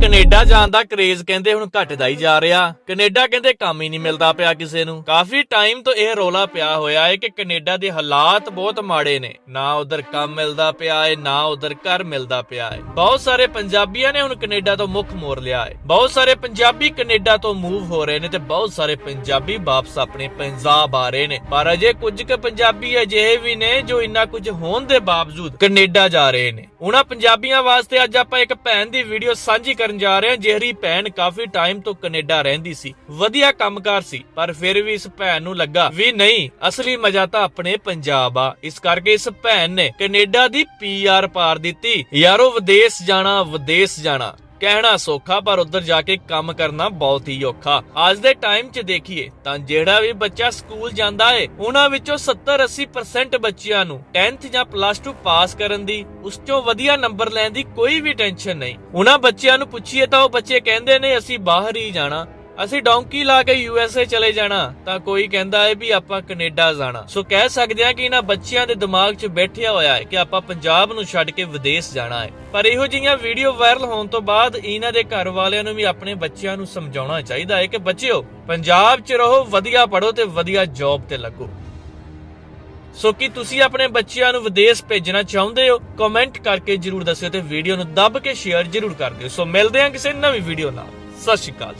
Canada ਜਾਣ ਦਾ craze ਕਹਿੰਦੇ ਹੁਣ ਘਟਦਾ ਹੀ ਜਾ ਰਿਹਾ। ਕੈਨੇਡਾ ਕਹਿੰਦੇ ਕੰਮ ਹੀ ਨਹੀਂ ਮਿਲਦਾ ਪਿਆ ਕਿਸੇ ਨੂੰ। ਕਾਫੀ ਟਾਈਮ ਤੋਂ ਇਹ ਰੋਲਾ ਪਿਆ ਹੋਇਆ ਹੈ ਕਿ ਕੈਨੇਡਾ ਦੇ ਹਾਲਾਤ ਬਹੁਤ ਮਾੜੇ ਨੇ। ਨਾ ਉਧਰ ਕੰਮ ਮਿਲਦਾ ਪਿਆ ਹੈ, ਨਾ ਉਧਰ ਘਰ ਮਿਲਦਾ ਪਿਆ ਹੈ। ਬਹੁਤ ਸਾਰੇ ਪੰਜਾਬੀਆਂ ਨੇ ਹੁਣ ਕੈਨੇਡਾ ਤੋਂ ਮੁੱਖ ਮੋੜ ਲਿਆ ਹੈ। ਬਹੁਤ ਸਾਰੇ ਪੰਜਾਬੀ ਕੈਨੇਡਾ ਤੋਂ ਮੂਵ ਹੋ ਰਹੇ ਨੇ ਤੇ ਬਹੁਤ ਸਾਰੇ ਪੰਜਾਬੀ ਵਾਪਸ ਆਪਣੇ ਪੰਜਾਬ ਆ ਰਹੇ ਨੇ। ਪਰ ਅਜੇ ਕੁਝ ਕੁ ਪੰਜਾਬੀ ਅਜਿਹੇ ਵੀ ਨੇ ਜੋ ਇੰਨਾ ਕੁਝ ਹੋਣ ਦੇ ਬਾਵਜੂਦ ਕੈਨੇਡਾ ਜਾ ਰਹੇ ਨੇ। ਉਹਨਾਂ ਪੰਜਾਬੀਆਂ ਵਾਸਤੇ ਅੱਜ ਆਪਾਂ ਇੱਕ ਭੈਣ ਦੀ ਵੀਡੀਓ ਸਾਂਝੀ ਕਰਨ ਜਾ ਰਹੇ ਹਾਂ। ਜਿਹੜੀ ਭੈਣ ਕਾਫੀ ਟਾਈਮ ਤੋਂ ਕੈਨੇਡਾ ਰਹਿੰਦੀ ਸੀ। ਵਧੀਆ ਕੰਮਕਾਰ ਸੀ, ਪਰ ਫਿਰ ਵੀ ਇਸ ਭੈਣ ਨੂੰ ਲੱਗਾ ਵੀ ਨਹੀਂ, ਅਸਲੀ ਮਜ਼ਾ ਤਾਂ ਆਪਣੇ ਪੰਜਾਬ ਆ। ਇਸ ਕਰਕੇ ਇਸ ਭੈਣ ਨੇ ਕੈਨੇਡਾ ਦੀ ਪੀਆਰ ਪਾਰ ਦਿੱਤੀ। ਯਾਰੋ, ਵਿਦੇਸ਼ ਜਾਣਾ ਵਿਦੇਸ਼ ਜਾਣਾ। ਕਹਿਣਾ ਸੌਖਾ, ਪਰ ਉੱਧਰ ਜਾ ਕੇ ਕੰਮ ਕਰਨਾ ਬਹੁਤ ਹੀ ਔਖਾ। ਅੱਜ ਦੇ ਟਾਈਮ 'ਚ ਦੇਖੀਏ ਤਾਂ ਜਿਹੜਾ ਵੀ ਬੱਚਾ ਸਕੂਲ ਜਾਂਦਾ ਏ, ਉਹਨਾਂ ਵਿੱਚੋਂ 70-80% ਬੱਚਿਆਂ ਨੂੰ 10th ਜਾਂ ਪਲੱਸ 2 ਪਾਸ ਕਰਨ ਦੀ, ਉਸ ਤੋਂ ਵਧੀਆ ਨੰਬਰ ਲੈਣ ਦੀ ਕੋਈ ਵੀ ਟੈਨਸ਼ਨ ਨਹੀਂ। ਉਹਨਾਂ ਬੱਚਿਆਂ ਨੂੰ ਪੁੱਛੀਏ ਤਾਂ ਉਹ ਬੱਚੇ ਕਹਿੰਦੇ ਨੇ, ਅਸੀਂ ਬਾਹਰ ਹੀ ਜਾਣਾ। ਅਸੀਂ ਡੌਂਕੀ ਲਾ ਕੇ ਯੂਐਸਏ ਚਲੇ ਜਾਣਾ, ਤਾਂ ਕੋਈ ਕਹਿੰਦਾ ਹੈ ਵੀ ਆਪਾਂ ਕੈਨੇਡਾ ਜਾਣਾ। ਸੋ ਕਹਿ ਸਕਦੇ ਹਾਂ ਕਿ ਇਹਨਾਂ ਬੱਚਿਆਂ ਦੇ ਦਿਮਾਗ 'ਚ ਬੈਠਿਆ ਹੋਇਆ ਹੈ ਕਿ ਆਪਾਂ ਪੰਜਾਬ ਨੂੰ ਛੱਡ ਕੇ ਵਿਦੇਸ਼ ਜਾਣਾ ਹੈ ਪਰ ਇਹੋ ਜਿਹੀਆਂ ਵੀਡੀਓ ਵਾਇਰਲ ਹੋਣ ਤੋਂ ਬਾਅਦ ਇਹਨਾਂ ਦੇ ਘਰ ਵਾਲਿਆਂ ਨੂੰ ਵੀ ਆਪਣੇ ਬੱਚਿਆਂ ਨੂੰ ਸਮਝਾਉਣਾ ਚਾਹੀਦਾ ਹੈ ਕਿ ਬੱਚਿਓ, ਪੰਜਾਬ 'ਚ ਰਹੋ, ਵਧੀਆ ਪੜੋ ਤੇ ਵਧੀਆ ਜੌਬ ਤੇ ਲੱਗੋ। ਸੋ ਕੀ ਤੁਸੀਂ ਆਪਣੇ ਬੱਚਿਆਂ ਨੂੰ ਵਿਦੇਸ਼ ਭੇਜਣਾ ਚਾਹੁੰਦੇ ਹੋ? ਕਮੈਂਟ ਕਰਕੇ ਜਰੂਰ ਦੱਸਿਓ ਤੇ ਵੀਡੀਓ ਨੂੰ ਦੱਬ ਕੇ ਸ਼ੇਅਰ ਜਰੂਰ ਕਰ ਦਿਓ। ਸੋ ਮਿਲਦੇ ਹਾਂ ਕਿਸੇ ਨਵੀਂ ਵੀਡੀਓ ਨਾਲ। ਸਤਿ ਸ਼੍ਰੀ ਅਕਾਲ